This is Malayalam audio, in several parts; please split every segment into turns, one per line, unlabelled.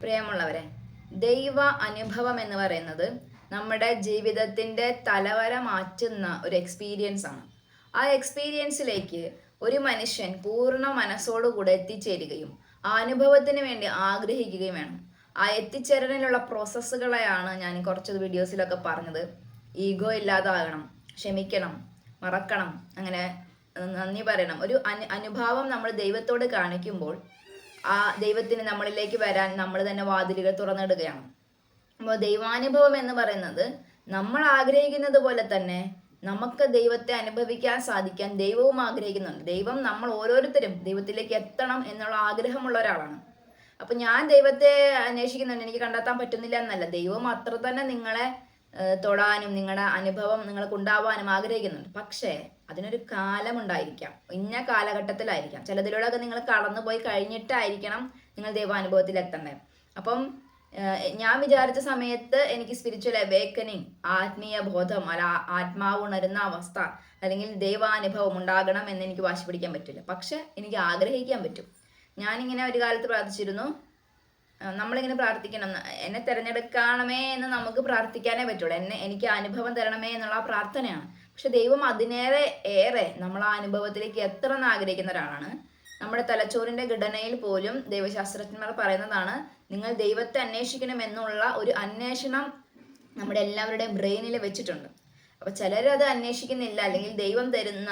പ്രിയമുള്ളവരെ ദൈവ അനുഭവം എന്ന് പറയുന്നത് നമ്മുടെ ജീവിതത്തിന്റെ തലവര മാറ്റുന്ന ഒരു എക്സ്പീരിയൻസ് ആണ്. ആ എക്സ്പീരിയൻസിലേക്ക് ഒരു മനുഷ്യൻ പൂർണ മനസ്സോടുകൂടെ എത്തിച്ചേരുകയും ആ അനുഭവത്തിന് വേണ്ടി ആഗ്രഹിക്കുകയും വേണം. ആ എത്തിച്ചേരലിനുള്ള പ്രോസസ്സുകളെയാണ് ഞാൻ കുറച്ച് വീഡിയോസിലൊക്കെ പറഞ്ഞത്. ഈഗോ ഇല്ലാതാകണം ക്ഷമിക്കണം മറക്കണം അങ്ങനെ നന്ദി പറയണം. ഒരു അനു അനുഭാവം നമ്മൾ ദൈവത്തോട് കാണിക്കുമ്പോൾ ആ ദൈവത്തിന് നമ്മളിലേക്ക് വരാൻ നമ്മൾ തന്നെ വാതിലുകൾ തുറന്നിടുകയാണ്. അപ്പോൾ ദൈവാനുഭവം എന്ന് പറയുന്നത് നമ്മൾ ആഗ്രഹിക്കുന്നത് പോലെ തന്നെ നമുക്ക് ദൈവത്തെ അനുഭവിക്കാൻ സാധിക്കാൻ ദൈവവും ആഗ്രഹിക്കുന്നുണ്ട്. ദൈവം നമ്മൾ ഓരോരുത്തരും ദൈവത്തിലേക്ക് എത്തണം എന്നുള്ള ആഗ്രഹമുള്ള ഒരാളാണ്. അപ്പൊ ഞാൻ ദൈവത്തെ അന്വേഷിക്കുന്നുണ്ട്. എനിക്ക് കണ്ടെത്താൻ പറ്റുന്നില്ല എന്നല്ല. ദൈവം അത്ര തന്നെ നിങ്ങളെ തൊടാനും നിങ്ങളുടെ അനുഭവം നിങ്ങൾക്ക് ഉണ്ടാവാനും ആഗ്രഹിക്കുന്നുണ്ട്. പക്ഷേ അതിനൊരു കാലമുണ്ടായിരിക്കാം. ഇന്ന കാലഘട്ടത്തിലായിരിക്കാം. ചിലതിലൂടെയൊക്കെ നിങ്ങൾ കടന്നുപോയി കഴിഞ്ഞിട്ടായിരിക്കണം നിങ്ങൾ ദൈവാനുഭവത്തിൽ എത്തണ്ടേ. അപ്പം ഞാൻ വിചാരിച്ച സമയത്ത് എനിക്ക് സ്പിരിച്വൽ അവേക്കനിങ് ആത്മീയ ബോധം അല്ല ആത്മാവ് ഉണരുന്ന അവസ്ഥ അല്ലെങ്കിൽ ദൈവാനുഭവം ഉണ്ടാകണം എന്ന് എനിക്ക് വാശി പിടിക്കാൻ പറ്റില്ല. പക്ഷെ എനിക്ക് ആഗ്രഹിക്കാൻ പറ്റും. ഞാനിങ്ങനെ ഒരു കാലത്ത് പ്രാർത്ഥിച്ചിരുന്നു. നമ്മളിങ്ങനെ പ്രാർത്ഥിക്കണം. എന്നെ തിരഞ്ഞെടുക്കണമേ എന്ന് നമുക്ക് പ്രാർത്ഥിക്കാനേ പറ്റുള്ളൂ. എന്നെ എനിക്ക് അനുഭവം തരണമേ എന്നുള്ള പ്രാർത്ഥനയാണ്. പക്ഷെ ദൈവം അതിനേറെ ഏറെ നമ്മൾ ആ അനുഭവത്തിലേക്ക് എത്ര ആഗ്രഹിക്കുന്ന ഒരാളാണ്. നമ്മുടെ തലച്ചോറിന്റെ ഘടനയിൽ പോലും ദൈവശാസ്ത്രജ്ഞന്മാർ പറയുന്നതാണ് നിങ്ങൾ ദൈവത്തെ അന്വേഷിക്കണം എന്നുള്ള ഒരു അന്വേഷണം നമ്മുടെ എല്ലാവരുടെയും ബ്രെയിനിൽ വെച്ചിട്ടുണ്ട്. അപ്പൊ ചിലരത് അന്വേഷിക്കുന്നില്ല. അല്ലെങ്കിൽ ദൈവം തരുന്ന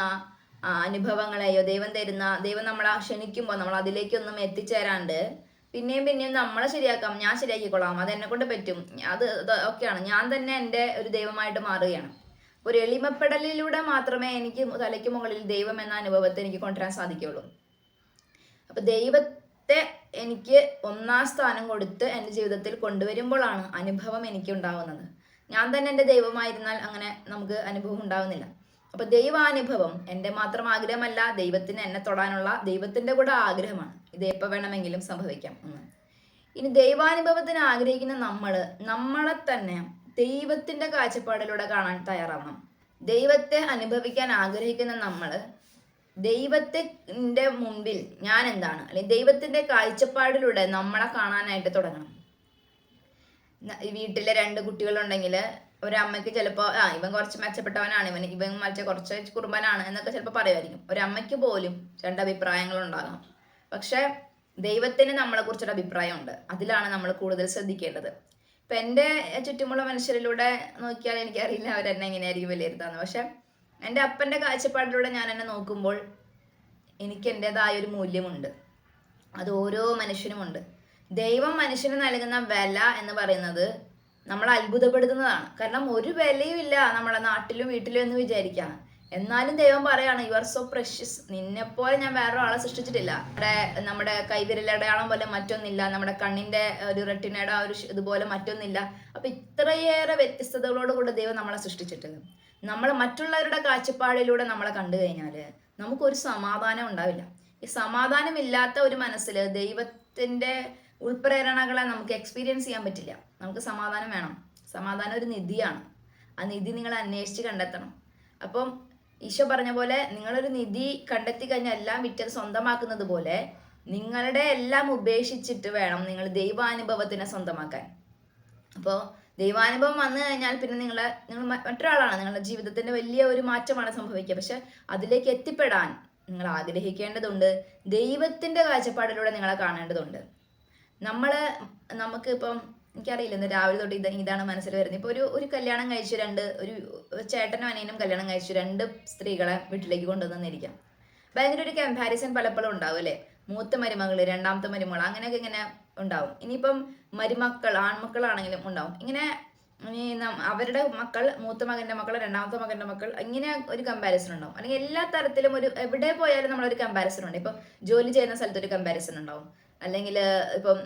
അനുഭവങ്ങളെയോ ദൈവം തരുന്ന ദൈവം നമ്മളെ ക്ഷണിക്കുമ്പോൾ നമ്മൾ അതിലേക്കൊന്നും എത്തിച്ചേരാണ്ട് പിന്നെയും പിന്നെയും നമ്മളെ ശരിയാക്കാം ഞാൻ ശരിയാക്കിക്കൊള്ളാം അത് എന്നെ കൊണ്ട് പറ്റും. അത് ഒക്കെയാണ്. ഞാൻ തന്നെ എന്റെ ഒരു ദൈവമായിട്ട് മാറുകയാണ്. ഒരു എളിമപ്പെടലിലൂടെ മാത്രമേ എനിക്ക് തലയ്ക്ക് മുകളിൽ ദൈവം എന്ന അനുഭവത്തെ എനിക്ക് കൊണ്ടുവരാൻ സാധിക്കുകയുള്ളൂ. അപ്പൊ ദൈവത്തെ എനിക്ക് ഒന്നാം സ്ഥാനം കൊടുത്ത് എന്റെ ജീവിതത്തിൽ കൊണ്ടുവരുമ്പോഴാണ് അനുഭവം എനിക്ക് ഉണ്ടാവുന്നത് ഞാൻ തന്നെ എന്റെ ദൈവമായിരുന്നാൽ അങ്ങനെ നമുക്ക് അനുഭവം ഉണ്ടാവുന്നില്ല. അപ്പൊ ദൈവാനുഭവം എന്റെ മാത്രം ആഗ്രഹമല്ല ദൈവത്തിന് എന്നെ തൊടാനുള്ള ദൈവത്തിന്റെ കൂടെ ആഗ്രഹമാണ്. ഇത് എപ്പോൾ വേണമെങ്കിലും സംഭവിക്കാം എന്ന്. ഇനി ദൈവാനുഭവത്തിന് ആഗ്രഹിക്കുന്ന നമ്മൾ നമ്മളെ തന്നെ ദൈവത്തിന്റെ കാഴ്ചപ്പാടിലൂടെ കാണാൻ തയ്യാറാവണം. ദൈവത്തെ അനുഭവിക്കാൻ ആഗ്രഹിക്കുന്ന നമ്മൾ ദൈവത്തിന്റെ മുമ്പിൽ ഞാൻ എന്താണ്? അല്ലെങ്കിൽ ദൈവത്തിന്റെ കാഴ്ചപ്പാടിലൂടെ നമ്മളെ കാണാനായിട്ട് തുടങ്ങണം. വീട്ടിലെ രണ്ട് കുട്ടികളുണ്ടെങ്കിൽ ഒരമ്മയ്ക്ക് ചിലപ്പോൾ ആ ഇവൻ കുറച്ച് മെച്ചപ്പെട്ടവനാണ് ഇവൻ ഇവൻ മറ്റേ കുറച്ച് കുറുമ്പനാണ് എന്നൊക്കെ ചിലപ്പോൾ പറയുമായിരിക്കും ഒരമ്മയ്ക്ക് പോലും രണ്ട് അഭിപ്രായങ്ങൾ ഉണ്ടാകാം. പക്ഷെ ദൈവത്തിന് നമ്മളെ കുറിച്ചൊരു അഭിപ്രായമുണ്ട്. അതിലാണ് നമ്മൾ കൂടുതൽ ശ്രദ്ധിക്കേണ്ടത്. ഇപ്പൊ എന്റെ ചുറ്റുമുള്ള മനുഷ്യരിലൂടെ നോക്കിയാൽ എനിക്ക് അറിയില്ല അവരെന്നെ എങ്ങനെയായിരിക്കും വിലയിരുത്താന്ന്. പക്ഷെ എന്റെ അപ്പന്റെ കാഴ്ചപ്പാടിലൂടെ ഞാൻ എന്നെ നോക്കുമ്പോൾ എനിക്ക് എന്റെതായ ഒരു മൂല്യമുണ്ട്. അത് ഓരോ മനുഷ്യനുമുണ്ട്. ദൈവം മനുഷ്യന് നൽകുന്ന വില എന്ന് പറയുന്നത് നമ്മളെ അത്ഭുതപ്പെടുത്തുന്നതാണ്. കാരണം ഒരു വിലയും ഇല്ല നമ്മളെ നാട്ടിലും വീട്ടിലും എന്ന് വിചാരിക്കാം. എന്നാലും ദൈവം പറയാണ് യു ആർ സോ പ്രഷ്യസ് നിന്നെപ്പോലെ ഞാൻ വേറെ ആളെ സൃഷ്ടിച്ചിട്ടില്ല നമ്മുടെ നമ്മുടെ കൈവിരലടയാളം പോലെ മറ്റൊന്നില്ല. നമ്മുടെ കണ്ണിന്റെ ഒരു റെട്ടിനയുടെ ആ ഒരു ഇതുപോലെ മറ്റൊന്നില്ല. അപ്പൊ ഇത്രയേറെ വ്യത്യസ്തതകളോട് കൂടെ ദൈവം നമ്മളെ സൃഷ്ടിച്ചിട്ടുണ്ട്. നമ്മൾ മറ്റുള്ളവരുടെ കാഴ്ചപ്പാടിലൂടെ നമ്മളെ കണ്ടു കഴിഞ്ഞാൽ നമുക്കൊരു സമാധാനം ഉണ്ടാവില്ല. ഈ സമാധാനമില്ലാത്ത ഒരു മനസ്സിൽ ദൈവത്തിന്റെ ഉൾപ്രേരണകളെ നമുക്ക് എക്സ്പീരിയൻസ് ചെയ്യാൻ പറ്റില്ല. നമുക്ക് സമാധാനം വേണം. സമാധാനം ഒരു നിധിയാണ്. ആ നിധി നിങ്ങൾ അന്വേഷിച്ച് കണ്ടെത്തണം. അപ്പം ഈശോ പറഞ്ഞ പോലെ നിങ്ങളൊരു നിധി കണ്ടെത്തി കഴിഞ്ഞാൽ എല്ലാം വിറ്റത് സ്വന്തമാക്കുന്നത് പോലെ നിങ്ങളുടെ എല്ലാം ഉപേക്ഷിച്ചിട്ട് വേണം നിങ്ങൾ ദൈവാനുഭവത്തിനെ സ്വന്തമാക്കാൻ. അപ്പോൾ ദൈവാനുഭവം വന്നു കഴിഞ്ഞാൽ പിന്നെ നിങ്ങളെ നിങ്ങൾ മറ്റൊരാളാണ്. നിങ്ങളുടെ ജീവിതത്തിന്റെ വലിയ ഒരു മാറ്റമാണ് സംഭവിക്കുക. പക്ഷെ അതിലേക്ക് എത്തിപ്പെടാൻ നിങ്ങൾ ആഗ്രഹിക്കേണ്ടതുണ്ട്. ദൈവത്തിന്റെ കാഴ്ചപ്പാടിലൂടെ നിങ്ങളെ കാണേണ്ടതുണ്ട്. നമ്മൾ നമുക്ക് ഇപ്പം എനിക്കറിയില്ല ഇന്ന് രാവിലെ തൊട്ട് ഇത് ഇതാണ് മനസ്സിൽ വരുന്നത്. ഇപ്പൊ ഒരു ഒരു കല്യാണം കഴിച്ചു രണ്ട് ഒരു ചേട്ടനും അനിയനും കല്യാണം കഴിച്ചു രണ്ട് സ്ത്രീകളെ വീട്ടിലേക്ക് കൊണ്ടുവന്നിരിക്കാം ഭയങ്കര ഒരു കമ്പാരിസൺ പലപ്പോഴും ഉണ്ടാവും അല്ലേ? മൂത്ത മരുമകൾ രണ്ടാമത്തെ മരുമകൾ അങ്ങനെയൊക്കെ ഇങ്ങനെ ഉണ്ടാവും. ഇനിയിപ്പം മരുമക്കൾ ആൺമക്കളാണെങ്കിലും ഉണ്ടാവും. ഇങ്ങനെ അവരുടെ മക്കൾ മൂത്ത മകന്റെ മക്കൾ രണ്ടാമത്തെ മകന്റെ മക്കൾ ഇങ്ങനെ ഒരു കമ്പാരിസൺ ഉണ്ടാവും. അല്ലെങ്കിൽ എല്ലാ തരത്തിലും ഒരു എവിടെ പോയാലും നമ്മളൊരു കമ്പാരിസൺ ഉണ്ട്. ഇപ്പൊ ജോലി ചെയ്യുന്ന സ്ഥലത്ത് ഒരു കമ്പാരിസൺ ഉണ്ടാവും. അല്ലെങ്കിൽ ഇപ്പം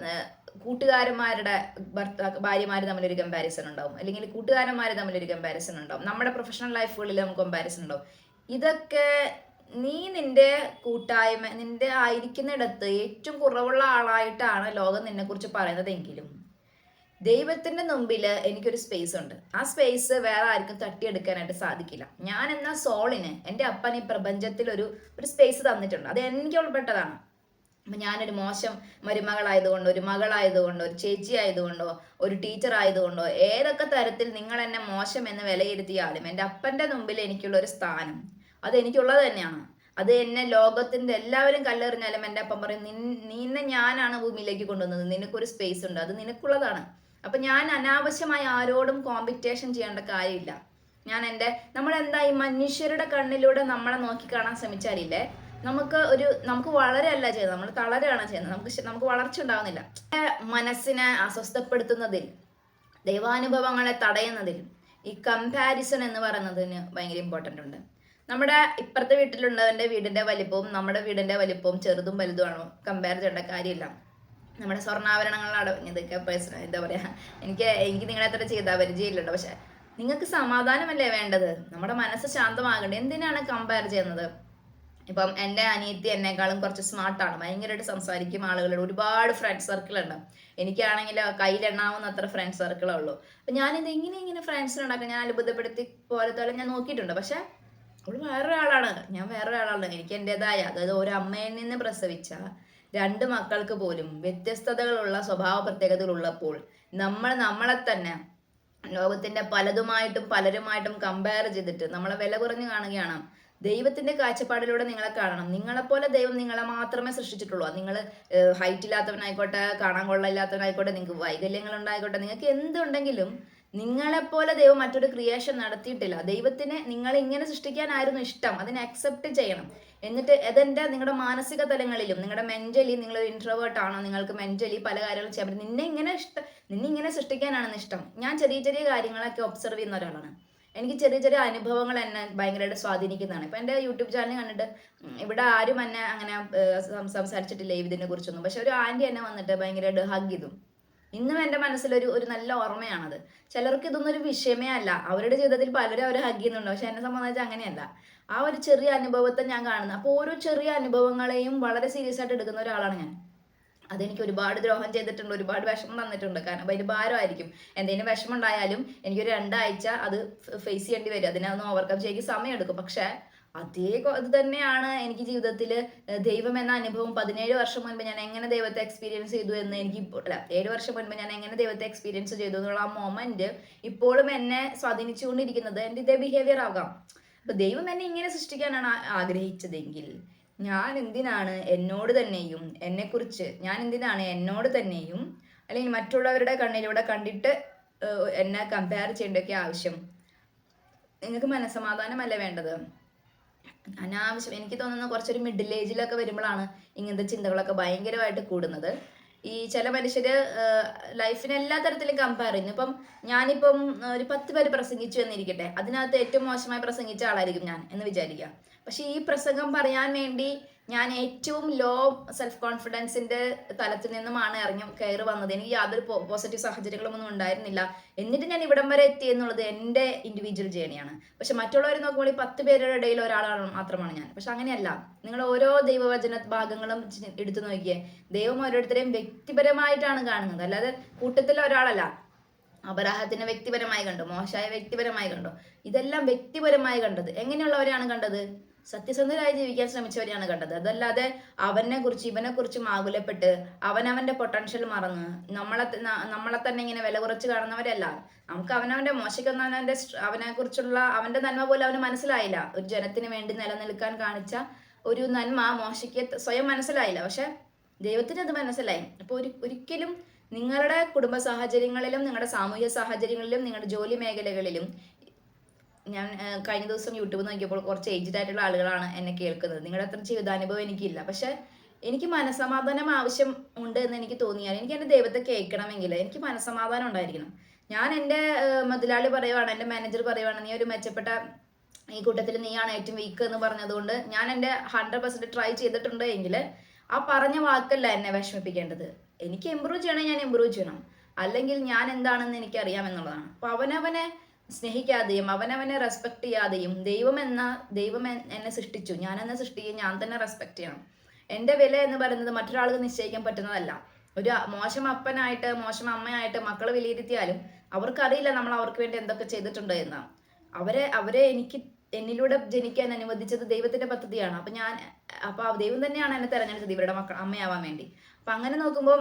കൂട്ടുകാരന്മാരുടെ ഭർത്താ ഭാര്യമാർ തമ്മിലൊരു കമ്പാരിസൺ ഉണ്ടാവും. അല്ലെങ്കിൽ കൂട്ടുകാരന്മാർ തമ്മിലൊരു കമ്പാരിസൺ ഉണ്ടാവും. നമ്മുടെ പ്രൊഫഷണൽ ലൈഫുകളിൽ നമുക്ക് കമ്പാരിസൺ ഉണ്ടാവും. ഇതൊക്കെ നീ നിന്റെ കൂട്ടായ്മ നിന്റെ ആയിരിക്കുന്നിടത്ത് ഏറ്റവും കുറവുള്ള ആളായിട്ടാണ് ലോകം നിന്നെക്കുറിച്ച് പറയുന്നതെങ്കിലും ദൈവത്തിന്റെ മുമ്പിൽ എനിക്കൊരു സ്പേസ് ഉണ്ട്. ആ സ്പേസ് വേറെ ആർക്കും തട്ടിയെടുക്കാനായിട്ട് സാധിക്കില്ല. ഞാൻ എന്ന സോളിന് എന്റെ അപ്പൻ ഈ പ്രപഞ്ചത്തിൽ ഒരു ഒരു സ്പേസ് തന്നിട്ടുണ്ട്. അത് എനിക്ക് ഉൾപ്പെട്ടതാണ്. അപ്പം ഞാനൊരു മോശം മരുമകളായതുകൊണ്ടോ ഒരു മകളായതുകൊണ്ടോ ഒരു ചേച്ചി ആയതുകൊണ്ടോ ഒരു ടീച്ചർ ആയതുകൊണ്ടോ ഏതൊക്കെ തരത്തിൽ നിങ്ങൾ എന്നെ മോശം എന്ന് വിലയിരുത്തിയാലും എന്റെ അപ്പന്റെ മുമ്പിൽ എനിക്കുള്ള ഒരു സ്ഥാനം അത് എനിക്കുള്ളത് തന്നെയാണ്. അത് എന്നെ ലോകത്തിന്റെ എല്ലാവരും കല്ലെറിഞ്ഞാലും എന്റെ അപ്പം പറയും നിന്നെ ഞാനാണ് ഭൂമിയിലേക്ക് കൊണ്ടുവന്നത് നിനക്കൊരു സ്പേസ് ഉണ്ട് അത് നിനക്കുള്ളതാണ്. അപ്പം ഞാൻ അനാവശ്യമായി ആരോടും കോമ്പറ്റീഷൻ ചെയ്യേണ്ട കാര്യമില്ല. ഞാൻ എന്റെ നമ്മൾ എന്താ ഈ മനുഷ്യരുടെ കണ്ണിലൂടെ നമ്മളെ നോക്കി കാണാൻ ശ്രമിച്ചാലില്ലേ നമുക്ക് ഒരു നമുക്ക് വളരെയല്ല ചെയ്യുന്നത്. നമ്മൾ തളരുകയാണ് ചെയ്യുന്നത്. നമുക്ക് നമുക്ക് വളർച്ച ഉണ്ടാകുന്നില്ല മനസ്സിനെ അസ്വസ്ഥപ്പെടുത്തുന്നതിൽ ദൈവാനുഭവങ്ങളെ തടയുന്നതിൽ ഈ കമ്പാരിസൺ എന്ന് പറയുന്നതിന് ഭയങ്കര ഇമ്പോർട്ടന്റ് ഉണ്ട്. നമ്മുടെ ഇപ്പുറത്തെ വീട്ടിലുള്ളവന്റെ വീടിന്റെ വലിപ്പവും നമ്മുടെ വീടിന്റെ വലിപ്പവും ചെറുതും വലുതുമാണോ. കമ്പയർ ചെയ്യേണ്ട കാര്യമില്ല. നമ്മുടെ സ്വർണാഭരണങ്ങൾ ഇതൊക്കെ പേഴ്സണൽ എന്താ പറയുക എനിക്ക് എനിക്ക് നിങ്ങളെ അത്ര ചെയ്താൽ പരിചയമില്ലട്ടോ പക്ഷെ നിങ്ങൾക്ക് സമാധാനമല്ലേ വേണ്ടത്? നമ്മുടെ മനസ്സ് ശാന്തമാകേണ്ടത് എന്തിനാണ് കമ്പയർ ചെയ്യുന്നത്? ഇപ്പം എന്റെ അനിയത്തി എന്നെക്കാളും കുറച്ച് സ്മാർട്ടാണ് ഭയങ്കരമായിട്ട് സംസാരിക്കും ആളുകളോട്. ഒരുപാട് ഫ്രണ്ട് സർക്കിൾ ഉണ്ട്. എനിക്കാണെങ്കിൽ കയ്യിലെണ്ണാവുന്ന അത്ര ഫ്രണ്ട് സർക്കിളേ ഉള്ളൂ. അപ്പം ഞാനിത് ഇങ്ങനെ ഇങ്ങനെ ഫ്രണ്ട്സിനുണ്ടാക്കാൻ ഞാൻ അത്ഭുതപ്പെടുത്തി പോലത്തോളം ഞാൻ നോക്കിയിട്ടുണ്ട്. പക്ഷെ അവൾ വേറൊരാളാണ്. ഞാൻ വേറൊരാളാണ്. എനിക്ക് എന്റെതായ അതായത് ഒരു അമ്മയിൽ നിന്ന് പ്രസവിച്ച രണ്ട് മക്കൾക്ക് പോലും വ്യത്യസ്തതകളുള്ള സ്വഭാവ പ്രത്യേകതകൾ ഉള്ളപ്പോൾ നമ്മൾ നമ്മളെ തന്നെ ലോകത്തിന്റെ പലതുമായിട്ടും പലരുമായിട്ടും കമ്പയർ ചെയ്തിട്ട് നമ്മളെ വില കുറഞ്ഞു കാണുകയാണ്. ദൈവത്തിന്റെ കാഴ്ചപ്പാടിലൂടെ നിങ്ങളെ കാണണം. നിങ്ങളെപ്പോലെ ദൈവം നിങ്ങളെ മാത്രമേ സൃഷ്ടിച്ചിട്ടുള്ളൂ. നിങ്ങൾ ഹൈറ്റ് ഇല്ലാത്തവനായിക്കോട്ടെ കാണാൻ കൊള്ളയില്ലാത്തവനായിക്കോട്ടെ നിങ്ങൾക്ക് വൈകല്യങ്ങൾ ഉണ്ടായിക്കോട്ടെ നിങ്ങൾക്ക് എന്തുണ്ടെങ്കിലും നിങ്ങളെപ്പോലെ ദൈവം മറ്റൊരു ക്രിയേഷൻ നടത്തിയിട്ടില്ല. ദൈവത്തിന് നിങ്ങളെ ഇങ്ങനെ സൃഷ്ടിക്കാനായിരുന്നു ഇഷ്ടം. അതിനെ അക്സെപ്റ്റ് ചെയ്യണം. എന്നിട്ട് അതെന്റെ നിങ്ങളുടെ മാനസിക തലങ്ങളിലും നിങ്ങളുടെ മെന്റലി നിങ്ങൾ ഇൻട്രോവേർട്ട് ആണോ നിങ്ങൾക്ക് മെന്റലി പല കാര്യങ്ങളും ചെയ്യാൻ പറ്റും. നിന്നെ ഇങ്ങനെ ഇഷ്ടം നിന്നെ ഇങ്ങനെ സൃഷ്ടിക്കാനാണ് ഇഷ്ടം. ഞാൻ ചെറിയ ചെറിയ കാര്യങ്ങളൊക്കെ ഒബ്സർവ് ചെയ്യുന്ന ഒരാളാണ്. എനിക്ക് ചെറിയ ചെറിയ അനുഭവങ്ങൾ എന്നെ ഭയങ്കരമായിട്ട് സ്വാധീനിക്കുന്നതാണ്. ഇപ്പൊ എന്റെ യൂട്യൂബ് ചാനൽ കണ്ടിട്ട് ഇവിടെ ആരും എന്നെ അങ്ങനെ സംസാരിച്ചിട്ടില്ല ഇതിനെ കുറിച്ചൊന്നും. പക്ഷെ ഒരു ആന്റി എന്നെ വന്നിട്ട് ഭയങ്കരമായിട്ട് ഹഗ് ചെയ്തു. ഇന്നും എന്റെ മനസ്സിലൊരു ഒരു നല്ല ഓർമ്മയാണത്. ചിലർക്ക് ഇതൊന്നും ഒരു വിഷയമേ അല്ല. അവരുടെ ജീവിതത്തിൽ പലരും അവർ ഹഗ് ചെയ്യുന്നുണ്ട്. പക്ഷെ എന്നെ സംബന്ധിച്ച് അങ്ങനെയല്ല. ആ ഒരു ചെറിയ അനുഭവത്തെ ഞാൻ കാണുന്നത് അപ്പോൾ ഓരോ ചെറിയ അനുഭവങ്ങളെയും വളരെ സീരിയസ് ആയിട്ട് എടുക്കുന്ന ഒരാളാണ് ഞാൻ. അതെനിക്ക് ഒരുപാട് ദ്രോഹം ചെയ്തിട്ടുണ്ട് ഒരുപാട് വിഷമം തന്നിട്ടുണ്ട്. കാരണം അതിന് ഭാരമായിരിക്കും. എന്തെങ്കിലും വിഷമം ഉണ്ടായാലും എനിക്കൊരു രണ്ടാഴ്ച അത് ഫേസ് ചെയ്യേണ്ടി വരും. അതിനൊന്ന് ഓവർകം ചെയ്യാൻ സമയമെടുക്കും. പക്ഷെ അതേ ഇത് തന്നെയാണ് എനിക്ക് ജീവിതത്തിൽ ദൈവം എന്ന അനുഭവം പതിനേഴ് വർഷം മുൻപ് ഞാൻ എങ്ങനെ ദൈവത്തെ എക്സ്പീരിയൻസ് ചെയ്തു എന്ന് എനിക്ക് അല്ല ഏഴ് വർഷം മുൻപ് ഞാൻ എങ്ങനെ ദൈവത്തെ എക്സ്പീരിയൻസ് ചെയ്തു എന്നുള്ള ആ മൊമെന്റ് ഇപ്പോഴും എന്നെ സ്വാധീനിച്ചുകൊണ്ടിരിക്കുന്നത് എന്റെ ഇതേ ബിഹേവിയർ ആകാം. അപ്പൊ ദൈവം എന്നെ ഇങ്ങനെ സൃഷ്ടിക്കാനാണ് ആഗ്രഹിച്ചതെങ്കിൽ ഞാൻ എന്തിനാണ് എന്നോട് തന്നെയും എന്നെക്കുറിച്ച് ഞാൻ എന്തിനാണ് എന്നോട് തന്നെയും അല്ലെങ്കിൽ മറ്റുള്ളവരുടെ കണ്ണിലൂടെ കണ്ടിട്ട് എന്നെ കമ്പയർ ചെയ്യേണ്ടൊക്കെ ആവശ്യം. നിങ്ങൾക്ക് മനസ്സമാധാനമല്ല വേണ്ടത്? അനാവശ്യം എനിക്ക് തോന്നുന്നു കുറച്ചൊരു മിഡിൽ ഏജിലൊക്കെ വരുമ്പോഴാണ് ഇങ്ങനത്തെ ചിന്തകളൊക്കെ ഭയങ്കരമായിട്ട് കൂടുന്നത്. ഈ ചില മനുഷ്യര് ലൈഫിനെ എല്ലാ തരത്തിലും കമ്പയർ ചെയ്യുന്നു. ഇപ്പം ഞാനിപ്പം ഒരു പത്ത് പേര് പ്രസംഗിച്ചു എന്നിരിക്കട്ടെ. അതിനകത്ത് ഏറ്റവും മോശമായി പ്രസംഗിച്ച ആളായിരിക്കും ഞാൻ എന്ന് വിചാരിക്കാം പക്ഷെ ഈ പ്രസംഗം പറയാൻ വേണ്ടി ഞാൻ ഏറ്റവും ലോ സെൽഫ് കോൺഫിഡൻസിന്റെ തലത്തിൽ നിന്നുമാണ് ഇറങ്ങി കയറി വന്നത്. എനിക്ക് യാതൊരു പോസിറ്റീവ് സാഹചര്യങ്ങളും ഒന്നും ഉണ്ടായിരുന്നില്ല. എന്നിട്ട് ഞാൻ ഇവിടം വരെ എത്തി എന്നുള്ളത് എന്റെ ഇൻഡിവിജ്വൽ ജേണിയാണ് പക്ഷെ മറ്റുള്ളവർ നോക്കുമ്പോൾ ഈ പത്ത് പേരുടെ ഇടയിൽ ഒരാളാണ് മാത്രമാണ് ഞാൻ. പക്ഷെ അങ്ങനെയല്ല. നിങ്ങൾ ഓരോ ദൈവവചന ഭാഗങ്ങളും എടുത്തു നോക്കിയേ. ദൈവം ഓരോരുത്തരെയും വ്യക്തിപരമായിട്ടാണ് കാണുന്നത്. അല്ലാതെ കൂട്ടത്തിൽ ഒരാളല്ല. അപരാഹത്തിനെ വ്യക്തിപരമായി കണ്ടു? മോശമായ വ്യക്തിപരമായി കണ്ടു? ഇതെല്ലാം വ്യക്തിപരമായി കണ്ടത്. എങ്ങനെയുള്ളവരെയാണ് കണ്ടത്? സത്യസന്ധരായി ജീവിക്കാൻ ശ്രമിച്ചവരെയാണ് കണ്ടത്. അതല്ലാതെ അവനെ കുറിച്ച് ഇവനെ കുറിച്ച് ആകുലപ്പെട്ട് അവനവന്റെ പൊട്ടൻഷ്യൽ മറന്ന് നമ്മളെ നമ്മളെ തന്നെ ഇങ്ങനെ വില കുറച്ച് കാണുന്നവരല്ല. നമുക്ക് അവനവന്റെ മോശക്കൊന്നവനവന്റെ അവനെ കുറിച്ചുള്ള അവന്റെ നന്മ പോലും അവന് മനസ്സിലായില്ല. ഒരു ജനത്തിന് വേണ്ടി നിലനിൽക്കാൻ കാണിച്ച ഒരു നന്മ മോശയ്ക്ക് സ്വയം മനസ്സിലായില്ല. പക്ഷെ ദൈവത്തിന് അത് മനസ്സിലായി. അപ്പോൾ ഒരു ഒരിക്കലും നിങ്ങളുടെ കുടുംബ സാഹചര്യങ്ങളിലും നിങ്ങളുടെ സാമൂഹ്യ സാഹചര്യങ്ങളിലും നിങ്ങളുടെ ജോലി മേഖലകളിലും ഞാൻ കഴിഞ്ഞ ദിവസം യൂട്യൂബ് നോക്കിയപ്പോൾ കുറച്ച് ഏജ്ഡ് ആയിട്ടുള്ള ആളുകളാണ് എന്നെ കേൾക്കുന്നത്. നിങ്ങളുടെ അത്ര ജീവിതാനുഭവം എനിക്കില്ല. പക്ഷെ എനിക്ക് മനസമാധാനം ആവശ്യം ഉണ്ട് എന്ന് എനിക്ക് തോന്നിയാൽ എനിക്ക് എന്റെ ദൈവത്തെ കേൾക്കണമെങ്കിൽ എനിക്ക് മനസമാധാനം ഉണ്ടായിരിക്കണം. ഞാൻ എന്റെ മുതലാളി പറയുവാണ് എന്റെ മാനേജർ പറയുവാണ് നീ ഒരു മെച്ചപ്പെട്ട ഈ കൂട്ടത്തിൽ നീയാണ് ഏറ്റവും വീക്ക് എന്ന് പറഞ്ഞതുകൊണ്ട് ഞാൻ എന്റെ ഹൺഡ്രഡ് പെർസെന്റ് ട്രൈ ചെയ്തിട്ടുണ്ട് എങ്കിൽ ആ പറഞ്ഞ വാക്കല്ല എന്നെ വിഷമിപ്പിക്കേണ്ടത്. എനിക്ക് ഇമ്പ്രൂവ് ചെയ്യണം ഞാൻ ഇമ്പ്രൂവ് ചെയ്യണം. അല്ലെങ്കിൽ ഞാൻ എന്താണെന്ന് എനിക്ക് അറിയാം എന്നുള്ളതാണ്. അപ്പൊ അവനവനെ സ്നേഹിക്കാതെയും അവനവനെ റെസ്പെക്ട് ചെയ്യാതെയും ദൈവം എന്ന ദൈവം എന്നെ സൃഷ്ടിച്ചു. ഞാൻ എന്നെ സൃഷ്ടിക്കുകയും ഞാൻ തന്നെ റെസ്പെക്ട് ചെയ്യണം. എന്റെ വില എന്ന് പറയുന്നത് മറ്റൊരാൾക്ക് നിശ്ചയിക്കാൻ പറ്റുന്നതല്ല. ഒരു മോശം അപ്പനായിട്ട് മോശം അമ്മയായിട്ട് മക്കൾ വിലയിരുത്തിയാലും അവർക്കറിയില്ല നമ്മൾ അവർക്ക് വേണ്ടി എന്തൊക്കെ ചെയ്തിട്ടുണ്ട് എന്ന്. അവരെ അവരെ എനിക്ക് എന്നിലൂടെ ജനിക്കാൻ അനുവദിച്ചത് ദൈവത്തിന്റെ പദ്ധതിയാണ്. അപ്പൊ ഞാൻ അപ്പൊ ദൈവം തന്നെയാണ് എന്നെ തെരഞ്ഞെടുത്തത് ഇവരുടെ മക്കൾ അമ്മയാവാൻ വേണ്ടി. അപ്പൊ അങ്ങനെ നോക്കുമ്പോൾ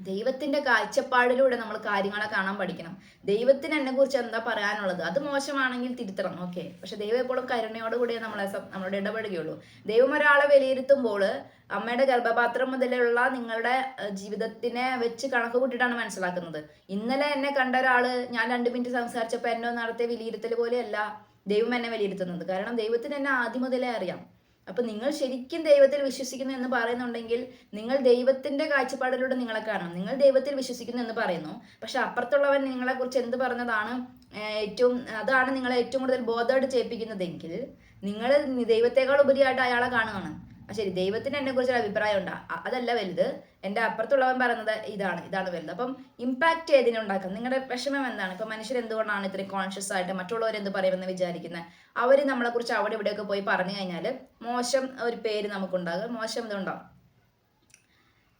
ദൈവത്തിന്റെ കാഴ്ചപ്പാടിലൂടെ നമ്മൾ കാര്യങ്ങളെ കാണാൻ പഠിക്കണം. ദൈവത്തിന് എന്നെ കുറിച്ച് എന്താ പറയാനുള്ളത്? അത് മോശമാണെങ്കിൽ തിരുത്തണം. ഓക്കെ പക്ഷെ ദൈവം എപ്പോഴും കരുണയോടുകൂടിയേ നമ്മളെ നമ്മളോട് ഇടപെടുകയുള്ളൂ. ദൈവം ഒരാളെ വിലയിരുത്തുമ്പോൾ അമ്മയുടെ ഗർഭപാത്രം മുതലുള്ള നിങ്ങളുടെ ജീവിതത്തിനെ വെച്ച് കണക്ക് കൂട്ടിയിട്ടാണ് മനസ്സിലാക്കുന്നത്. ഇന്നലെ എന്നെ കണ്ട ഒരാൾ ഞാൻ രണ്ട് മിനിറ്റ് സംസാരിച്ചപ്പോൾ എന്നെ നടത്തിയ വിലയിരുത്തൽ പോലെയല്ല ദൈവം എന്നെ വിലയിരുത്തുന്നത്. കാരണം ദൈവത്തിന് എന്നെ ആദ്യം മുതലേ അറിയാം. അപ്പൊ നിങ്ങൾ ശരിക്കും ദൈവത്തിൽ വിശ്വസിക്കുന്നു എന്ന് പറയുന്നുണ്ടെങ്കിൽ നിങ്ങൾ ദൈവത്തിന്റെ കാഴ്ചപ്പാടിലൂടെ നിങ്ങളെ കാണണം. നിങ്ങൾ ദൈവത്തിൽ വിശ്വസിക്കുന്നു എന്ന് പറയുന്നു. പക്ഷെ അപ്പുറത്തുള്ളവൻ നിങ്ങളെ കുറിച്ച് എന്ത് പറഞ്ഞതാണ്? ഏറ്റവും അതാണ് നിങ്ങളെ ഏറ്റവും കൂടുതൽ ബോധമായിട്ട് ചെയ്യിപ്പിക്കുന്നതെങ്കിൽ നിങ്ങൾ ദൈവത്തെക്കാൾ ഉപരിയായിട്ട് അയാളെ കാണുകയാണ്. ശരി. ദൈവത്തിന് എന്നെ കുറിച്ചൊരു അഭിപ്രായം ഉണ്ടാ? അതല്ല വലുത്. എന്റെ അപ്പുറത്തുള്ളവൻ പറയുന്നത് ഇതാണ്. ഇതാണ് വലുത്. അപ്പം ഇമ്പാക്റ്റ് ഉണ്ടാക്കുന്നത് നിങ്ങളുടെ വിഷമം എന്താണ്? ഇപ്പം മനുഷ്യർ എന്തുകൊണ്ടാണ് ഇത്രയും കോൺഷ്യസ് ആയിട്ട് മറ്റുള്ളവർ എന്ത് പറയുമെന്ന് വിചാരിക്കുന്നത് അവർ നമ്മളെ കുറിച്ച് അവിടെ ഇവിടെയൊക്കെ പോയി പറഞ്ഞു കഴിഞ്ഞാൽ മോശം ഒരു പേര് നമുക്കുണ്ടാകും. മോശം ഇതുണ്ടാവും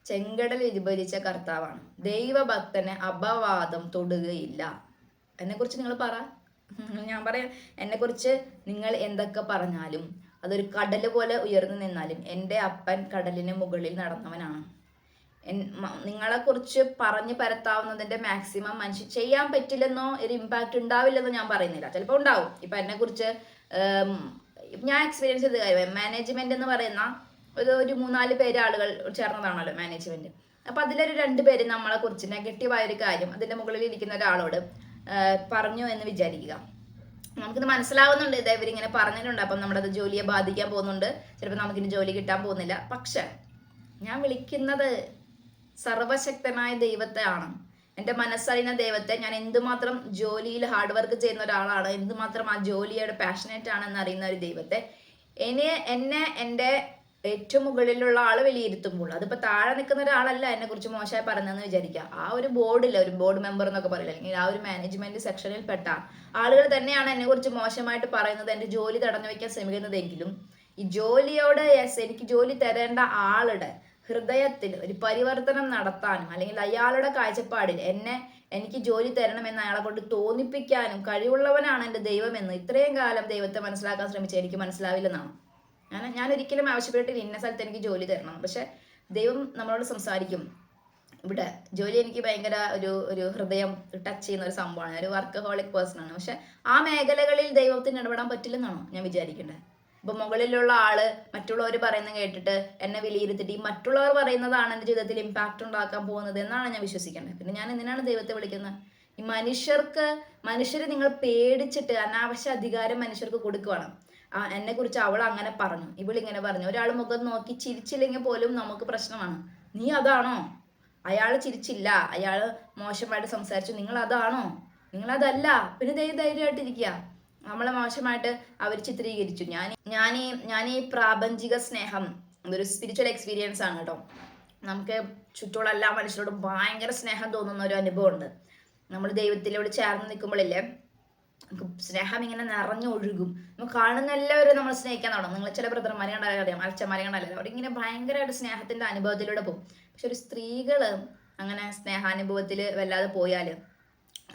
ചെങ്കടൽ വിഭജിച്ച കർത്താവാണ്. ദൈവഭക്തനെ അപവാദം തൊടുകയില്ല. എന്നെക്കുറിച്ച് നിങ്ങൾ പറ. ഞാൻ പറയാം. എന്നെക്കുറിച്ച് നിങ്ങൾ എന്തൊക്കെ പറഞ്ഞാലും അതൊരു കടൽ പോലെ ഉയർന്നു നിന്നാലും എന്റെ അപ്പൻ കടലിന് മുകളിൽ നടന്നവനാണ്. നിങ്ങളെക്കുറിച്ച് പറഞ്ഞു പരത്താവുന്നതിന്റെ മാക്സിമം മനുഷ്യൻ ചെയ്യാൻ പറ്റില്ലെന്നോ ഒരു ഇമ്പാക്റ്റ് ഉണ്ടാവില്ലെന്നോ ഞാൻ പറയുന്നില്ല. ചിലപ്പോൾ ഉണ്ടാവും. ഇപ്പൊ എന്നെക്കുറിച്ച് ഞാൻ എക്സ്പീരിയൻസ് ചെയ്ത കാര്യം മാനേജ്മെന്റ് എന്ന് പറയുന്ന ഒരു ഒരു മൂന്നാൽ പേര് ആളുകൾ ചേർന്നതാണല്ലോ മാനേജ്മെന്റ് അപ്പൊ അതിലൊരു രണ്ട് പേര് നമ്മളെ കുറിച്ച് നെഗറ്റീവായ ഒരു കാര്യം അതിന്റെ മുകളിൽ ഇരിക്കുന്ന ഒരാളോട് പറഞ്ഞു എന്ന് വിചാരിക്കുക. നമുക്കിത് മനസ്സിലാവുന്നുണ്ട്. ഇത് ഇവരിങ്ങനെ പറഞ്ഞിട്ടുണ്ട്. അപ്പം നമ്മുടെ അത് ജോലിയെ ബാധിക്കാൻ പോകുന്നുണ്ട്. ചിലപ്പോൾ നമുക്കിനി ജോലി കിട്ടാൻ പോകുന്നില്ല. പക്ഷെ ഞാൻ വിളിക്കുന്നത് സർവശക്തനായ ദൈവത്തെ ആണ് എന്റെ മനസ്സറിയുന്ന ദൈവത്തെ ഞാൻ എന്തുമാത്രം ജോലിയിൽ ഹാർഡ് വർക്ക് ചെയ്യുന്ന ഒരാളാണ് എന്തുമാത്രം ആ ജോലിയുടെ പാഷനേറ്റ് ആണെന്ന് അറിയുന്ന ഒരു ദൈവത്തെ എന്നെ എന്നെ എന്റെ ഏറ്റവും മുകളിലുള്ള ആൾ വിലയിരുത്തുമ്പോൾ അതിപ്പോ താഴെ നിൽക്കുന്ന ഒരാളല്ല എന്നെ കുറിച്ച് മോശമായി പറഞ്ഞതെന്ന് വിചാരിക്കുക. ആ ഒരു ബോർഡിൽ ഒരു ബോർഡ് മെമ്പർ എന്നൊക്കെ പറയില്ല? അല്ലെങ്കിൽ ആ ഒരു മാനേജ്മെന്റ് സെക്ഷനിൽ പെട്ട ആളുകൾ തന്നെയാണ് എന്നെ കുറിച്ച് മോശമായിട്ട് പറയുന്നത് എന്റെ ജോലി തടഞ്ഞു വെക്കാൻ ശ്രമിക്കുന്നതെങ്കിലും ഈ ജോലിയോട് യെസ് എനിക്ക് ജോലി തരേണ്ട ആളുടെ ഹൃദയത്തിൽ ഒരു പരിവർത്തനം നടത്താനും അല്ലെങ്കിൽ അയാളുടെ കാഴ്ചപ്പാടിൽ എന്നെ എനിക്ക് ജോലി തരണമെന്ന് അയാളെ കൊണ്ട് തോന്നിപ്പിക്കാനും കഴിവുള്ളവനാണ് എന്റെ ദൈവമെന്ന് ഇത്രയും കാലം ദൈവത്തെ മനസ്സിലാക്കാൻ ശ്രമിച്ച എനിക്ക് മനസ്സിലാവില്ലെന്നാണ്? ഞാൻ ഞാൻ ഒരിക്കലും ആവശ്യപ്പെട്ടിട്ട് ഇന്ന സ്ഥലത്ത് എനിക്ക് ജോലി തരണം. പക്ഷെ ദൈവം നമ്മളോട് സംസാരിക്കും. ഇവിടെ ജോലി എനിക്ക് ഭയങ്കര ഒരു ഒരു ഹൃദയം ടച്ച് ചെയ്യുന്ന ഒരു സംഭവമാണ്. ഒരു വർക്ക് ഹോളിക് പേഴ്സൺ ആണ്. പക്ഷെ ആ മേഖലകളിൽ ദൈവത്തിന് ഇടപെടാൻ പറ്റില്ലെന്നാണോ ഞാൻ വിചാരിക്കേണ്ടത് ഇപ്പൊ മുകളിലുള്ള ആൾ മറ്റുള്ളവർ പറയുന്നത് കേട്ടിട്ട് എന്നെ വിലയിരുത്തിട്ട് ഈ മറ്റുള്ളവർ പറയുന്നതാണ് എന്റെ ജീവിതത്തിൽ ഇമ്പാക്റ്റ് ഉണ്ടാക്കാൻ പോകുന്നത് എന്നാണ് ഞാൻ വിശ്വസിക്കേണ്ടത് പിന്നെ ഞാൻ എന്തിനാണ് ദൈവത്തെ വിളിക്കുന്നത്? ഈ മനുഷ്യർക്ക് മനുഷ്യരെ നിങ്ങൾ പേടിച്ചിട്ട് അനാവശ്യ അധികാരം മനുഷ്യർക്ക് കൊടുക്കുവാണ്. എന്നെ കുറിച്ച് അവൾ അങ്ങനെ പറഞ്ഞു. ഇവളിങ്ങനെ പറഞ്ഞു. ഒരാൾ മുഖം നോക്കി ചിരിച്ചില്ലെങ്കിൽ പോലും നമുക്ക് പ്രശ്നമാണ്. നീ അതാണോ? അയാൾ ചിരിച്ചില്ല. അയാൾ മോശമായിട്ട് സംസാരിച്ചു. നിങ്ങൾ അതാണോ? നിങ്ങൾ അതല്ല. പിന്നെ ധൈര്യ ധൈര്യമായിട്ടിരിക്കുക. നമ്മളെ മോശമായിട്ട് അവർ ചിത്രീകരിച്ചു. ഞാൻ ഞാൻ ഈ ഞാൻ ഈ പ്രാപഞ്ചിക സ്നേഹം ഇതൊരു സ്പിരിച്വൽ എക്സ്പീരിയൻസ് ആണ് കേട്ടോ. നമുക്ക് ചുറ്റുമുള്ള എല്ലാ മനുഷ്യരോടും ഭയങ്കര സ്നേഹം തോന്നുന്ന ഒരു അനുഭവമുണ്ട്. നമ്മൾ ദൈവത്തിലോട് ചേർന്ന് നിൽക്കുമ്പോഴില്ലേ സ്നേഹം ഇങ്ങനെ നിറഞ്ഞൊഴുകും നമ്മൾ കാണുന്ന എല്ലാവരും നമ്മൾ സ്നേഹിക്കാൻ തുടങ്ങും. നിങ്ങൾ ചില ബ്രദർമാരെ കണ്ടാലും അറിയാം അച്ഛന്മാരെ കണ്ടാലും അവിടെ ഇങ്ങനെ ഭയങ്കരമായിട്ട് സ്നേഹത്തിന്റെ അനുഭവത്തിലൂടെ പോകും. പക്ഷെ ഒരു സ്ത്രീകൾ അങ്ങനെ സ്നേഹാനുഭവത്തിൽ വല്ലാതെ പോയാൽ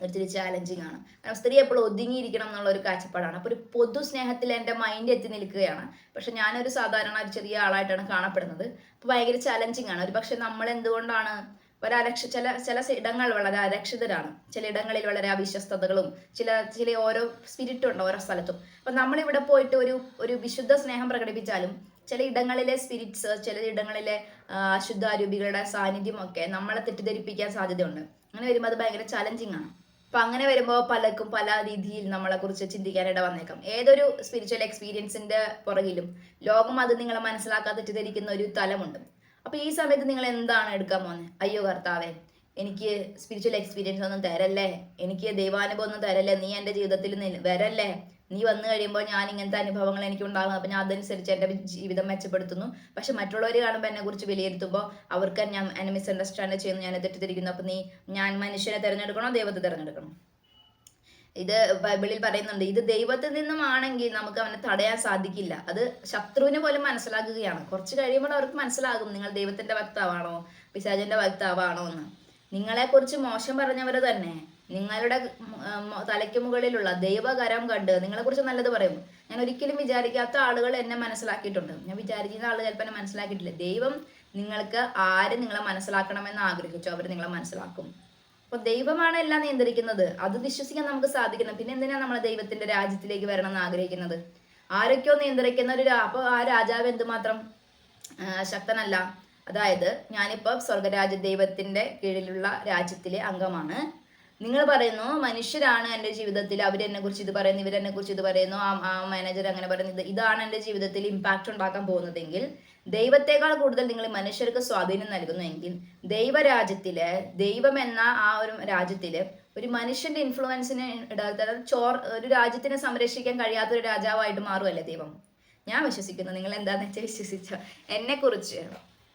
ഒരു തിരി ചാലഞ്ചിങ് ആണ്. കാരണം സ്ത്രീ എപ്പോഴും ഒതുങ്ങിയിരിക്കണം എന്നുള്ള ഒരു കാഴ്ചപ്പാടാണ്. അപ്പോൾ ഒരു പൊതു സ്നേഹത്തിൽ എന്റെ മൈൻഡ് എത്തി നിൽക്കുകയാണ്. പക്ഷെ ഞാനൊരു സാധാരണ ഒരു ചെറിയ ആളായിട്ടാണ് കാണപ്പെടുന്നത്. അപ്പോൾ ഭയങ്കര ചാലഞ്ചിങ് ആണ്. ഒരു പക്ഷെ നമ്മൾ എന്തുകൊണ്ടാണ് ഒരു അരക്ഷ ചില ചില ഇടങ്ങൾ വളരെ അരക്ഷിതരാണ്. ചില ഇടങ്ങളിൽ വളരെ അവിശ്വസ്തതകളും ചില ചില ഓരോ സ്പിരിറ്റും ഉണ്ട് ഓരോ സ്ഥലത്തും. അപ്പം നമ്മളിവിടെ പോയിട്ട് ഒരു ഒരു വിശുദ്ധ സ്നേഹം പ്രകടിപ്പിച്ചാലും ചില ഇടങ്ങളിലെ സ്പിരിറ്റ്സ് ചില ഇടങ്ങളിലെ ആ, അശുദ്ധാരൂപികളുടെ സാന്നിധ്യമൊക്കെ നമ്മളെ തെറ്റിദ്ധരിപ്പിക്കാൻ സാധ്യതയുണ്ട്. അങ്ങനെ വരുമ്പോൾ അത് ഭയങ്കര ചലഞ്ചിങ് ആണ്. അപ്പൊ അങ്ങനെ വരുമ്പോൾ പലർക്കും പല രീതിയിൽ നമ്മളെ കുറിച്ച് ചിന്തിക്കാനിട വന്നേക്കാം. ഏതൊരു സ്പിരിച്വൽ എക്സ്പീരിയൻസിന്റെ പുറകിലും ലോകം അത് നിങ്ങളെ മനസ്സിലാക്കാൻ തെറ്റിദ്ധരിക്കുന്ന ഒരു തലമുണ്ട്. അപ്പൊ ഈ സമയത്ത് നിങ്ങൾ എന്താണ് എടുക്കാൻ പോകുന്നത് അയ്യോ കർത്താവേ എനിക്ക് സ്പിരിച്വൽ എക്സ്പീരിയൻസ് ഒന്നും തരല്ലേ? എനിക്ക് ദൈവാനുഭവം ഒന്നും തരല്ലേ? നീ എന്റെ ജീവിതത്തിൽ വരല്ലേ? നീ വന്നു കഴിയുമ്പോൾ ഞാൻ ഇങ്ങനത്തെ അനുഭവങ്ങൾ എനിക്ക് ഉണ്ടാകുന്നു അപ്പം ഞാൻ അതനുസരിച്ച് എന്റെ ജീവിതം മെച്ചപ്പെടുത്തുന്നു. പക്ഷെ മറ്റുള്ളവർ കാണുമ്പോൾ എന്നെ കുറിച്ച് വിലയിരുത്തുമ്പോൾ അവർക്ക് ഞാൻ എന്നെ മിസ്അണ്ടർസ്റ്റാൻഡ് ചെയ്യുന്നു ഞാൻ തെറ്റിദ്ധരിക്കുന്നു അപ്പം നീ ഞാൻ മനുഷ്യനെ തിരഞ്ഞെടുക്കണോ ദൈവത്തെ തിരഞ്ഞെടുക്കണോ? ഇത് ബൈബിളിൽ പറയുന്നുണ്ട് ഇത് ദൈവത്തിൽ നിന്നുമാണെങ്കിൽ നമുക്ക് അവനെ തടയാൻ സാധിക്കില്ല. അത് ശത്രുവിനെ പോലും മനസ്സിലാക്കുകയാണ്. കുറച്ച് കഴിയുമ്പോൾ അവർക്ക് മനസ്സിലാകും നിങ്ങൾ ദൈവത്തിന്റെ വക്താവാണോ പിശാചിന്റെ വക്താവാണോ എന്ന്. നിങ്ങളെക്കുറിച്ച് മോശം പറഞ്ഞവർ തന്നെ നിങ്ങളുടെ തലയ്ക്ക് മുകളിലുള്ള ദൈവകരം കണ്ട് നിങ്ങളെക്കുറിച്ച് നല്ലത് പറയും. ഞാൻ ഒരിക്കലും വിചാരിക്കാത്ത ആളുകൾ എന്നെ മനസ്സിലാക്കിയിട്ടുണ്ട്. ഞാൻ വിചാരിക്കുന്ന ആൾ ചിലപ്പോൾ എന്നെ മനസ്സിലാക്കിയിട്ടില്ല. ദൈവം നിങ്ങൾക്ക് ആര് നിങ്ങളെ മനസ്സിലാക്കണമെന്ന് ആഗ്രഹിച്ചോ അവർ നിങ്ങളെ മനസ്സിലാക്കും. അപ്പൊ ദൈവമാണ് എല്ലാം നിയന്ത്രിക്കുന്നത്. അത് വിശ്വസിക്കാൻ നമുക്ക് സാധിക്കണം പിന്നെ എന്തിനാ നമ്മൾ ദൈവത്തിന്റെ രാജ്യത്തിലേക്ക് വരണം എന്ന് ആഗ്രഹിക്കുന്നത്? ആരൊക്കെയോ നിയന്ത്രിക്കുന്ന ഒരു അപ്പൊ ആ രാജാവ് എന്തുമാത്രം ശക്തനല്ല. അതായത് ഞാനിപ്പോ സ്വർഗരാജ ദൈവത്തിന്റെ കീഴിലുള്ള രാജ്യത്തിലെ അംഗമാണ്. നിങ്ങൾ പറയുന്നു മനുഷ്യരാണ് എന്റെ ജീവിതത്തിൽ. അവരെന്നെ കുറിച്ച് ഇത് പറയുന്നു ഇവരെന്നെ കുറിച്ച് ഇത് പറയുന്നു. ആ ആ മാനേജർ അങ്ങനെ പറയുന്നത്. ഇതാണ് എന്റെ ജീവിതത്തിൽ ഇമ്പാക്റ്റ് ഉണ്ടാക്കാൻ പോകുന്നതെങ്കിൽ ദൈവത്തെക്കാൾ കൂടുതൽ നിങ്ങൾ മനുഷ്യർക്ക് സ്വാധീനം നൽകുന്നുവെങ്കിൽ ദൈവരാജ്യത്തിൽ ദൈവം എന്ന ആ ഒരു രാജ്യത്തിൽ ഒരു മനുഷ്യന്റെ ഇൻഫ്ലുവൻസിന് ഇടാത്ത ചോർ ഒരു രാജ്യത്തിനെ സംരക്ഷിക്കാൻ കഴിയാത്ത ഒരു രാജാവായിട്ട് മാറുമല്ലേ ദൈവം? ഞാൻ വിശ്വസിക്കുന്നു. നിങ്ങൾ എന്താന്ന് വെച്ചാൽ വിശ്വസിച്ചോ? എന്നെ കുറിച്ച്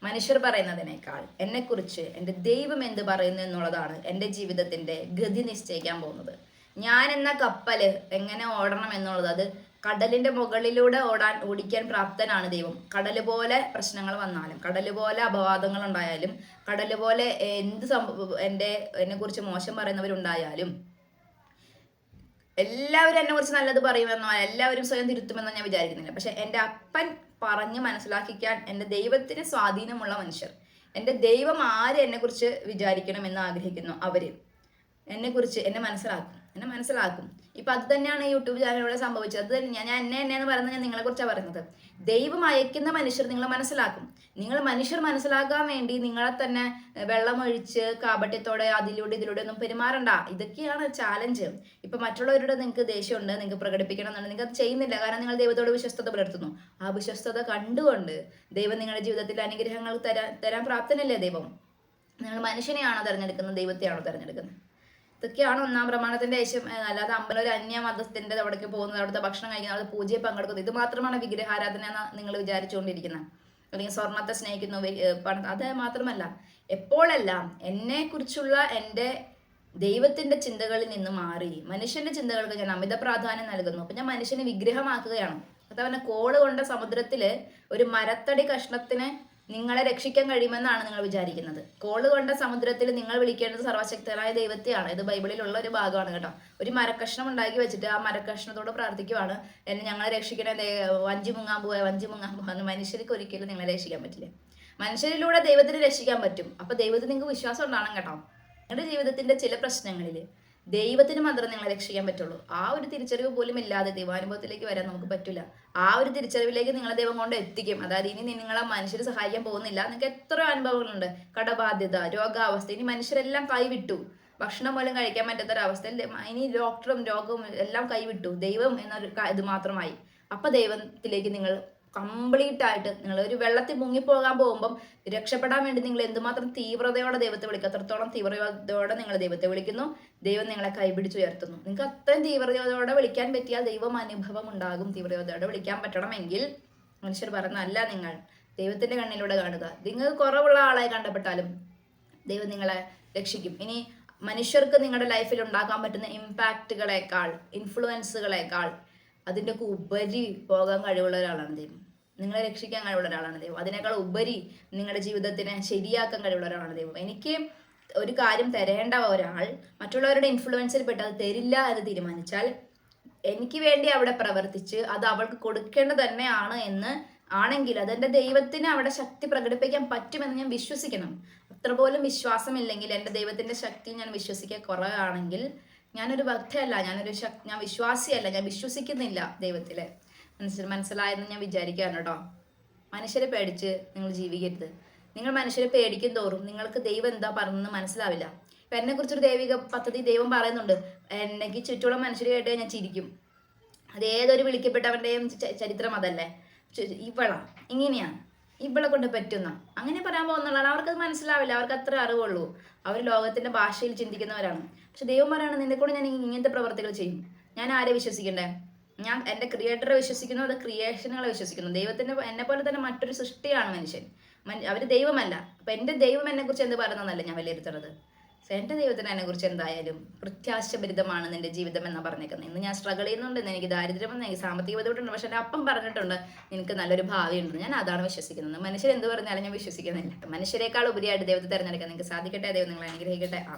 മനുഷ്യർ പറയുന്നതിനേക്കാൾ എന്നെക്കുറിച്ച് എന്റെ ദൈവം എന്ത് പറയുന്നു എന്നുള്ളതാണ് എന്റെ ജീവിതത്തിന്റെ ഗതി നിശ്ചയിക്കാൻ പോകുന്നത്. ഞാൻ എന്ന കപ്പൽ എങ്ങനെ ഓടണം എന്നുള്ളത് അത് കടലിന്റെ മുകളിലൂടെ ഓടാൻ ഓടിക്കാൻ പ്രാപ്തനാണ് ദൈവം. കടൽ പോലെ പ്രശ്നങ്ങൾ വന്നാലും കടൽ പോലെ അപവാദങ്ങൾ ഉണ്ടായാലും കടൽ പോലെ എന്ത് സംഭവം എന്റെ എന്നെ കുറിച്ച് മോശം പറയുന്നവരുണ്ടായാലും എല്ലാവരും എന്നെ കുറിച്ച് നല്ലത് പറയുമെന്നോ എല്ലാവരും സ്വയം തിരുത്തുമെന്നോ ഞാൻ വിചാരിക്കുന്നില്ല. പക്ഷെ എന്റെ അപ്പൻ പറഞ്ഞ് മനസ്സിലാക്കിക്കാൻ എന്റെ ദൈവത്തിന് സ്വാധീനമുള്ള മനുഷ്യർ എന്റെ ദൈവം ആര് എന്നെ കുറിച്ച് വിചാരിക്കണം എന്ന് ആഗ്രഹിക്കുന്നു? അവർ. എന്നെ കുറിച്ച് എന്നെ മനസ്സിലാക്കും എന്നെ മനസ്സിലാക്കും. ഇപ്പൊ അത് തന്നെയാണ് യൂട്യൂബ് ചാനലിലൂടെ സംഭവിച്ചത്. അത് തന്നെ ഞാൻ എന്നെ എന്നെ എന്ന് പറയുന്നത്. ഞാൻ നിങ്ങളെ കുറിച്ചാണ് പറയുന്നത്. ദൈവം അയക്കുന്ന മനുഷ്യർ നിങ്ങളെ മനസ്സിലാക്കും. നിങ്ങൾ മനുഷ്യർ മനസ്സിലാക്കാൻ വേണ്ടി നിങ്ങളെ തന്നെ വെള്ളമൊഴിച്ച് കാപട്യത്തോടെ അതിലൂടെ ഇതിലൂടെ ഒന്നും പെരുമാറണ്ട. ഇതൊക്കെയാണ് ചാലഞ്ച് ഇപ്പൊ മറ്റുള്ളവരുടെ നിങ്ങൾക്ക് ദേഷ്യമുണ്ട് നിങ്ങൾക്ക് പ്രകടിപ്പിക്കണം എന്നുണ്ട്. നിങ്ങൾക്ക് അത് ചെയ്യുന്നില്ല. കാരണം നിങ്ങൾ ദൈവത്തോട് വിശ്വസ്തത പുലർത്തുന്നു. ആ വിശ്വസ്തത കണ്ടുകൊണ്ട് ദൈവം നിങ്ങളുടെ ജീവിതത്തിൽ അനുഗ്രഹങ്ങൾ തരാൻ തരാൻ പ്രാപ്തനല്ലേ ദൈവം? നിങ്ങൾ മനുഷ്യനെയാണോ തിരഞ്ഞെടുക്കുന്നത്? ദൈവത്തെയാണോ തിരഞ്ഞെടുക്കുന്നത്? ഇതൊക്കെയാണ് ഒന്നാം പ്രമാണത്തിന്റെ ആവശ്യം അല്ലാതെ അമ്പലം ഒരു അന്യ മതത്തിന്റെ അവിടേക്ക് പോകുന്നത് അവിടുത്തെ ഭക്ഷണം കഴിക്കുന്നത് അവിടെ പൂജയെ പങ്കെടുക്കുന്നത്. ഇത് മാത്രമാണ് വിഗ്രഹാരാധന എന്ന് നിങ്ങൾ വിചാരിച്ചുകൊണ്ടിരിക്കുന്നത്. അല്ലെങ്കിൽ സ്വർണത്തെ സ്നേഹിക്കുന്നു പണം അത് മാത്രമല്ല. എപ്പോഴെല്ലാം എന്നെ കുറിച്ചുള്ള എന്റെ ദൈവത്തിന്റെ ചിന്തകളിൽ നിന്ന് മാറി മനുഷ്യന്റെ ചിന്തകൾക്ക് ഞാൻ അമിത പ്രാധാന്യം നൽകുന്നു. അപ്പൊ ഞാൻ മനുഷ്യനെ വിഗ്രഹമാക്കുകയാണ്. അതവനെ കോൾ കൊണ്ട സമുദ്രത്തിൽ ഒരു മരത്തടി കഷ്ണത്തിന് നിങ്ങളെ രക്ഷിക്കാൻ കഴിയുമെന്നാണ് നിങ്ങൾ വിചാരിക്കുന്നത്. കോൾ കൊണ്ട സമുദ്രത്തിൽ നിങ്ങൾ വിളിക്കേണ്ടത് സർവശക്തനായ ദൈവത്തെയാണ്. ഇത് ബൈബിളിലുള്ള ഒരു ഭാഗമാണ് കേട്ടോ. ഒരു മരക്കഷ്ണം ഉണ്ടാക്കി വെച്ചിട്ട് ആ മരക്കഷ്ണത്തോട് പ്രാർത്ഥിക്കുവാണ്. എന്നെ ഞങ്ങളെ രക്ഷിക്കണേ വഞ്ചി മുങ്ങാൻ പോവാ വഞ്ചി മുങ്ങാൻ പോവാന്ന് മനുഷ്യർക്ക് ഒരിക്കലും നിങ്ങളെ രക്ഷിക്കാൻ പറ്റില്ല. മനുഷ്യരിലൂടെ ദൈവത്തിന് രക്ഷിക്കാൻ പറ്റും. അപ്പൊ ദൈവത്തിന് നിങ്ങൾക്ക് വിശ്വാസം ഉണ്ടാകണം കേട്ടോ. നിങ്ങളുടെ ജീവിതത്തിന്റെ ചില പ്രശ്നങ്ങളിൽ ദൈവത്തിന് മാത്രം നിങ്ങളെ രക്ഷിക്കാൻ പറ്റുള്ളൂ. ആ ഒരു തിരിച്ചറിവ് പോലും ഇല്ലാതെ ദൈവാനുഭവത്തിലേക്ക് വരാൻ നമുക്ക് പറ്റില്ല ആ ഒരു തിരിച്ചറിവിലേക്ക് നിങ്ങളെ ദൈവം കൊണ്ട് എത്തിക്കും. അതായത് ഇനി നിങ്ങളെ മനുഷ്യർ സഹായിക്കാൻ പോകുന്നില്ല. നിങ്ങൾക്ക് എത്ര അനുഭവങ്ങളുണ്ട്. കടബാധ്യത രോഗാവസ്ഥ. ഇനി മനുഷ്യരെല്ലാം കൈവിട്ടു. ഭക്ഷണം പോലും കഴിക്കാൻ പറ്റാത്തൊരവസ്ഥയിൽ ഇനി ഡോക്ടറും രോഗവും എല്ലാം കൈവിട്ടു. ദൈവം എന്നൊരു ഇത് മാത്രമായി. അപ്പൊ ദൈവത്തിലേക്ക് നിങ്ങൾ കംപ്ലീറ്റ് ആയിട്ട് നിങ്ങൾ ഒരു വെള്ളത്തിൽ മുങ്ങിപ്പോകാൻ പോകുമ്പം രക്ഷപ്പെടാൻ വേണ്ടി നിങ്ങൾ എന്തുമാത്രം തീവ്രതയോടെ ദൈവത്തെ വിളിക്കുക. അത്രത്തോളം തീവ്രതയോടെ നിങ്ങൾ ദൈവത്തെ വിളിക്കുന്നു. ദൈവം നിങ്ങളെ കൈപിടിച്ചുയർത്തുന്നു. നിങ്ങൾക്ക് അത്രയും തീവ്രതയോടെ വിളിക്കാൻ പറ്റിയാൽ ദൈവം അനുഭവം ഉണ്ടാകും. തീവ്രതയോടെ വിളിക്കാൻ പറ്റണമെങ്കിൽ മനുഷ്യർ പറഞ്ഞല്ല നിങ്ങൾ ദൈവത്തിന്റെ കണ്ണിലൂടെ കാണുക. നിങ്ങൾ കുറവുള്ള ആളെ കണ്ടപ്പെട്ടാലും ദൈവം നിങ്ങളെ രക്ഷിക്കും. ഇനി മനുഷ്യർക്ക് നിങ്ങളുടെ ലൈഫിൽ ഉണ്ടാക്കാൻ പറ്റുന്ന ഇമ്പാക്റ്റുകളെക്കാൾ ഇൻഫ്ലുവൻസുകളെക്കാൾ അതിന്റെ ഒക്കെ ഉപരി പോകാൻ കഴിവുള്ള ഒരാളാണ് ദൈവം. നിങ്ങളെ രക്ഷിക്കാൻ കഴിവുള്ള ഒരാളാണ് ദൈവം. അതിനേക്കാൾ ഉപരി നിങ്ങളുടെ ജീവിതത്തിനെ ശരിയാക്കാൻ കഴിവുള്ള ഒരാളാണ് ദൈവം. എനിക്ക് ഒരു കാര്യം തരേണ്ട ഒരാൾ മറ്റുള്ളവരുടെ ഇൻഫ്ലുവൻസിൽ പെട്ട് അത് തരില്ല എന്ന് തീരുമാനിച്ചാൽ എനിക്ക് വേണ്ടി അവിടെ പ്രവർത്തിച്ച് അത് അവൾക്ക് കൊടുക്കേണ്ടത് തന്നെയാണ് എന്ന് ആണെങ്കിൽ അതെന്റെ ദൈവത്തിന് അവിടെ ശക്തി പ്രകടിപ്പിക്കാൻ പറ്റുമെന്ന് ഞാൻ വിശ്വസിക്കണം. അത്ര പോലും വിശ്വാസമില്ലെങ്കിൽ എന്റെ ദൈവത്തിന്റെ ശക്തി ഞാൻ വിശ്വസിക്കാൻ കുറവാണെങ്കിൽ ഞാനൊരു ഭക്തയല്ല ഞാനൊരു ശക് ഞാൻ വിശ്വാസിയല്ല ഞാൻ വിശ്വസിക്കുന്നില്ല ദൈവത്തിലെ. മനസ്സിൽ മനസ്സിലായെന്ന് ഞാൻ വിചാരിക്കുകയാണ് കേട്ടോ. മനുഷ്യരെ പേടിച്ച് നിങ്ങൾ ജീവിക്കരുത്. നിങ്ങൾ മനുഷ്യരെ പേടിക്കും തോറും നിങ്ങൾക്ക് ദൈവം എന്താ പറഞ്ഞെന്ന് മനസ്സിലാവില്ല. ഇപ്പൊ എന്നെ കുറിച്ചൊരു ദൈവിക പദ്ധതി ദൈവം പറയുന്നുണ്ട്. എന്നെക്ക് ചുറ്റുള്ള മനുഷ്യരെ കേട്ട് ഞാൻ ചിരിക്കും. അത് ഏതൊരു വിളിക്കപ്പെട്ടവന്റെയും ചരിത്രം അതല്ലേ? ഇവളാ ഇങ്ങനെയാണ്. ഇവളെ കൊണ്ട് പറ്റുന്ന. അങ്ങനെ പറയാൻ പോകുന്നുള്ളതാണ് അവർക്കത് മനസ്സിലാവില്ല. അവർക്ക് അത്ര അറിവുള്ളൂ. അവർ ലോകത്തിന്റെ ഭാഷയിൽ ചിന്തിക്കുന്നവരാണ്. പക്ഷെ ദൈവം പറയാണ് നിന്നെ കൂടെ ഞാൻ ഇങ്ങനത്തെ പ്രവർത്തികൾ ചെയ്യും. ഞാൻ ആരെ വിശ്വസിക്കണ്ടേ? ഞാൻ എന്റെ ക്രിയേറ്ററെ വിശ്വസിക്കുന്നു. അത് ക്രിയേഷനുകളെ വിശ്വസിക്കുന്നു. ദൈവത്തിന്റെ എന്നെ പോലെ തന്നെ മറ്റൊരു സൃഷ്ടിയാണ് മനുഷ്യൻ. അവർ ദൈവമല്ല. അപ്പൊ എന്റെ ദൈവം എന്നെ കുറിച്ച് എന്ത് പറയുന്നതല്ല ഞാൻ വിലയിരുത്തുന്നത്? എന്റെ ദൈവത്തിന് എന്നെ കുറിച്ച് എന്തായാലും പ്രത്യാശഭരിതമാണ് നിന്റെ ജീവിതം എന്നാ പറഞ്ഞേക്കുന്നത്. ഇന്ന് ഞാൻ സ്ട്രഗിൾ ചെയ്യുന്നുണ്ട്. എനിക്ക് ദാരിദ്ര്യം എനിക്ക് സാമ്പത്തിക ബുദ്ധിമുട്ടുണ്ട്. പക്ഷെ എന്റെ അപ്പം പറഞ്ഞിട്ടുണ്ട് നിനക്ക് നല്ലൊരു ഭാവി ഉണ്ട് ഞാൻ അതാണ് വിശ്വസിക്കുന്നത്. മനുഷ്യർ എന്ത് പറഞ്ഞാലും ഞാൻ വിശ്വസിക്കുന്നില്ല. മനുഷ്യരെക്കാൾ ഉപരിയായിട്ട് ദൈവത്തെ തിരഞ്ഞെടുക്കാൻ നിങ്ങൾക്ക് സാധിക്കട്ടെ? ദൈവം നിങ്ങളെ അനുഗ്രഹിക്കട്ടെ? ആ